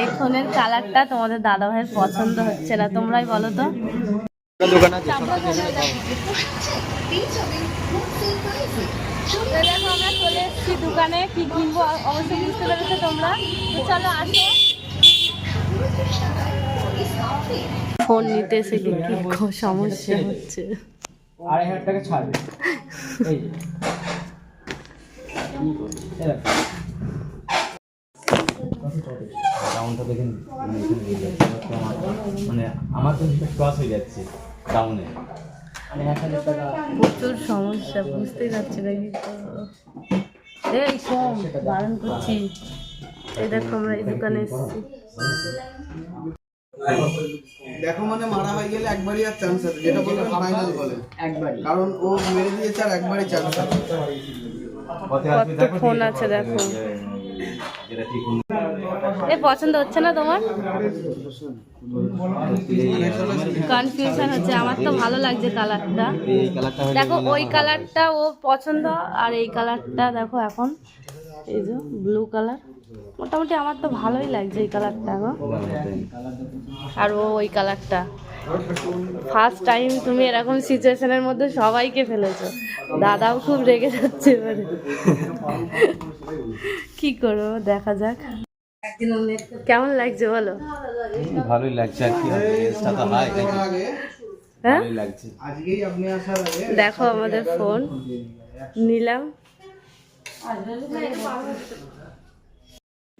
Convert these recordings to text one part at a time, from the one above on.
এই ফোনের কালারটা তোমাদের দাদা ভাইয়ের পছন্দ হচ্ছে না তোমরাই বলো তো। দোকান আছে তো দেখো আমরা চলে এসেছি দোকানে কি কিনবো অবশ্যই বুঝতে পেরেছ তোমরা। তো চলো আসো। ফোন নিতে এসে কি কি সমস্যা হচ্ছে। আড়াই হাজার টাকা ছাড়বে এই যে। এই দেখো। ডাউনটা দেখেন মানে এখানে দিয়ে যাচ্ছে। আমার- মানে আমার তো ক্রস হয়ে যাচ্ছে ডাউনে প্রচুর সমস্যা বুঝতেই পারছি না এই বারণ করছি। এই দেখো আমরা এই দোকানে এসেছি দেখো মানে মারা হয়ে গেলে একবারই আর চান্স আছে যেটা বলবেন ফাইনাল বলে। একবারই। কারণ ও মেরে দিয়েছে আর একবারই চান্স আছে। কত দেখো। ফোন আছে দেখো। এ পছন্দ হচ্ছে না তোমার? কনফিউশন হচ্ছে, আমার তো ভালো লাগছে কালারটা দেখো, ওই কালারটা ও পছন্দ, আর এই কালারটা দেখো এখন। এই যে ব্লু কালার মোটামুটি আমার তো ভালোই লাগছে এই কালারটা গো। আর ও ওই কালারটা। ফার্স্ট টাইম তুমি এরকম সিচুয়েশনের মধ্যে সবাইকে ফেলেছো। দাদাও খুব রেগে যাচ্ছে এবারে। কি করব দেখা যাক। কেমন লাগছে বলো? ভালোই লাগছে আর কি। হ্যাঁ ভালোই লাগছে আজকেই আপনি আসার আগে দেখো আমাদের ফোন নিলাম।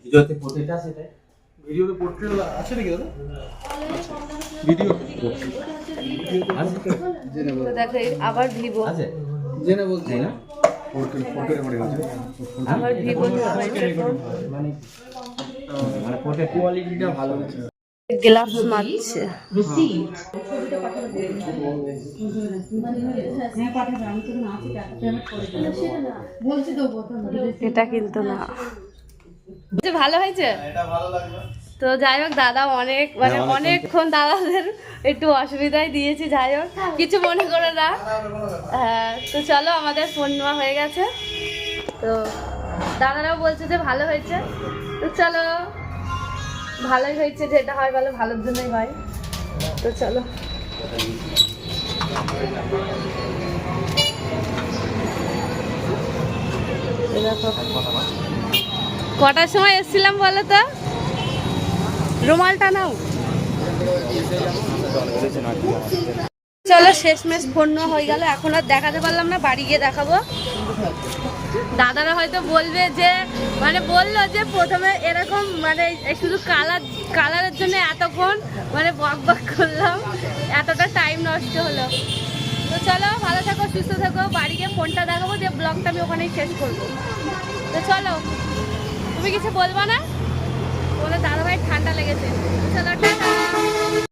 ভিডিওতে প্রতিটা সেটাই ভিডিওতে পোর্ট্রেট আছে নাকি দাদা? তো দেখো আবার ভিভো। আছে? জেনে বলছি। তাই না? আবার ভিভো মানে মানে পোর্টে কোয়ালিটিটা ভালো আছে গ্লাভস মারছে এটা কিন্তু না। ভালো হয়েছে? এটা ভালো লাগবে তো যাই হোক দাদা অনেক মানে অনেকক্ষণ দাদাদের একটু অসুবিধায় দিয়েছি যাই হোক। কিছু মনে করে না। হ্যাঁ তো চলো আমাদের ফোন নেওয়া হয়ে গেছে। তো দাদারাও বলছে যে ভালো হয়েছে। তো চলো ভালোই হয়েছে যেটা হয় ভালো ভালোর জন্যই হয়। তো চলো। দেখো। কটার সময় এসেছিলাম বলো তো? রুমালটা নাও। চলো শেষমেশ ফোন নেওয়া হয়ে গেল। এখন আর দেখাতে পারলাম না বাড়ি গিয়ে দেখাবো। দাদারা হয়তো বলবে যে মানে বলল যে প্রথমে এরকম মানে শুধু কালার কালারের জন্য এতক্ষণ মানে বক বক করলাম। এতটা টাইম নষ্ট হলো। তো চলো ভালো থাকো সুস্থ থাকো। বাড়ি গিয়ে ফোনটা দেখাবো যে ব্লগটা আমি ওখানেই শেষ করব। তো চলো। তুমি কিছু বলবা না? বলে দাদা ভাই ঠান্ডা লেগেছে। চলো টাটা।